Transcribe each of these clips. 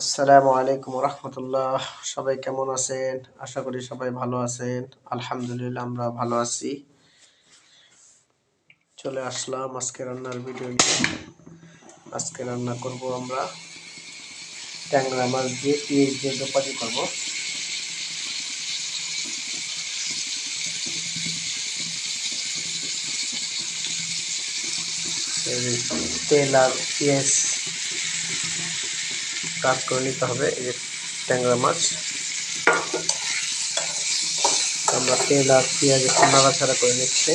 আসসালামু আলাইকুম রহমতুল্লাহ। সবাই কেমন আছেন? আশা করি সবাই ভালো আছেন। আলহামদুলিল্লাহ আমরা ভালো আছি। চলে আসলাম আজকে রান্নার ভিডিও নিয়ে। আজকে রান্না করব আমরা ট্যাংরা মাছ দিয়ে পেঁয়াজ দিয়ে দোপাজি করব। তেল আর পেঁয়াজ কাজ করে নিতে হবে এই যে ট্যাংরা মাছ। আমরা তেল আর পেঁয়াজ একটু নাড়াচাড়া করে নিচ্ছি।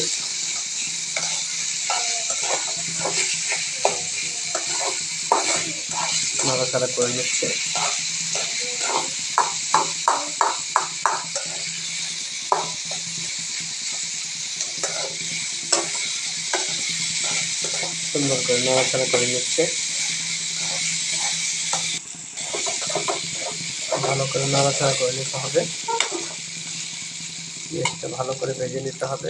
নাড়াচাড়া করে নিচ্ছে। সুন্দর করে নাড়াচাড়া করে নিচ্ছে। ভালো করে নাড়াচাড়া করে নিতে হবে। পেঁয়াজটা ভালো করে ভেজে নিতে হবে।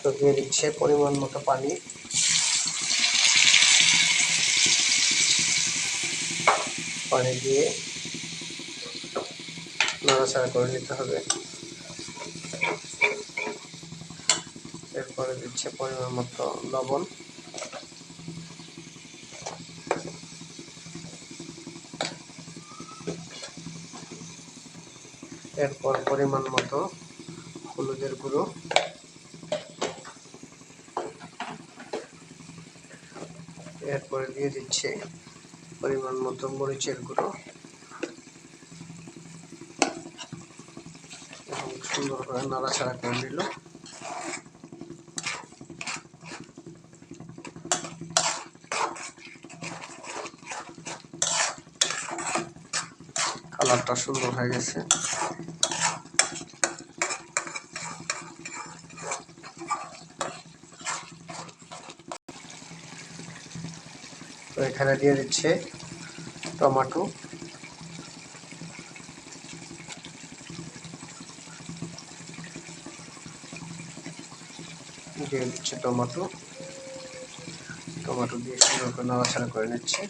তো দিয়ে দিচ্ছে পরিমাণ মতো পানি। পানি দিয়ে নাড়াচাড়া করে নিতে হবে। এরপরে দিচ্ছে পরিমাণ মতো লবণ। এরপর পরিমাণ মতো হলুদের গুঁড়ো। এরপরে দিয়ে দিচ্ছে পরিমাণ মতো মরিচের গুঁড়ো। এবং সুন্দর করে নাড়াচাড়া করে নিল। কালারটা সুন্দর হয়ে গেছে। তো এখানে দিয়ে দিচ্ছে টমাটো। দিয়ে দিচ্ছে টমাটো। টমাটো দিয়ে সুন্দর করে নাড়াচাড়া করে নিচ্ছে।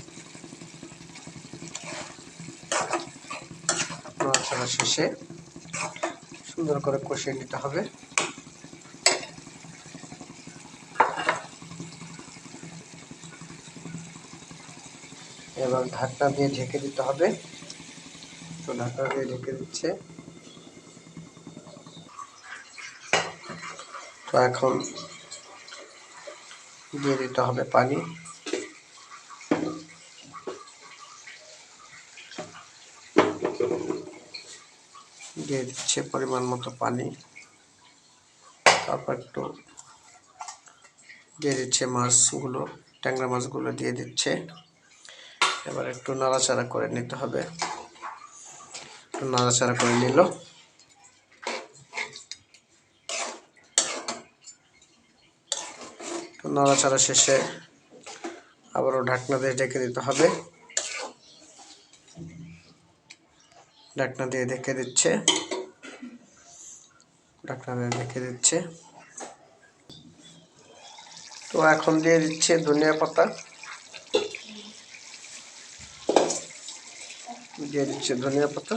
নাড়াচাড়া শেষে সুন্দর করে কষিয়ে নিতে হবে। এবার ঢাকনা দিয়ে ঢেকে দিতে হবে। তো ঢাকনা দিয়ে ঢেকে দিচ্ছে। তো এখন দিয়ে দিতে হবে পানি। দিয়ে দিচ্ছে পরিমাণ মতো পানি, তারপর একটু দিয়ে দিচ্ছে মাছগুলো, ট্যাংরা মাছগুলো দিয়ে দিচ্ছে। এবার একটু নাড়াচাড়া করে নিতে হবে। একটু নাড়াচাড়া করে নিল। নাড়াচাড়া শেষে আবারও ঢাকনা দিয়ে ঢেকে দিতে হবে। ঢাকনা দিয়ে ঢেকে দিচ্ছে। ঢাকনা দিয়ে ঢেকে দিচ্ছে। তো এখন দিয়ে দিচ্ছে ধনিয়া পাতা। দিয়ে দিচ্ছে ধনিয়া পাতা।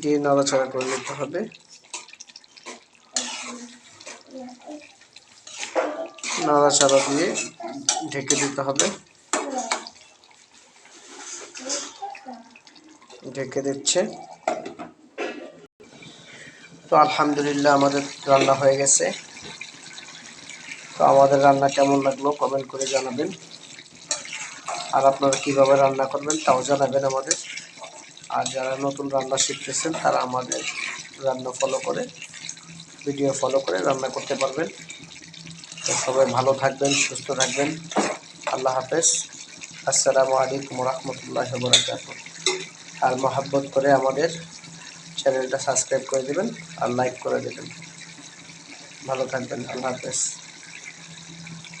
দিয়ে নাড়াচাড়া করে নিতে হবে। নাড়াচাড়া দিয়ে ঢেকে দিতে হবে। ঢেকে দিচ্ছে। তো আলহামদুলিল্লাহ আমাদের রান্না হয়ে গেছে। তো আমাদের রান্না কেমন লাগল কমেন্ট করে জানাবেন। আর আপনারা কীভাবে রান্না করবেন তাও জানাবেন আমাদের। আর যারা নতুন রান্না শিখতেছেন, তারা আমাদের রান্না ফলো করে ভিডিও ফলো করে রান্না করতে পারবেন। তো সবাই ভালো থাকবেন, সুস্থ থাকবেন। আল্লাহ হাফেজ। আসসালামু আলাইকুম রহমতুল্লাহ বরাকাত আর মহাব্বত করে আমাদের চ্যানেলটা সাবস্ক্রাইব করে দেবেন আর লাইক করে দেবেন। ভালো থাকবেন। আল্লাহ হাফেজ।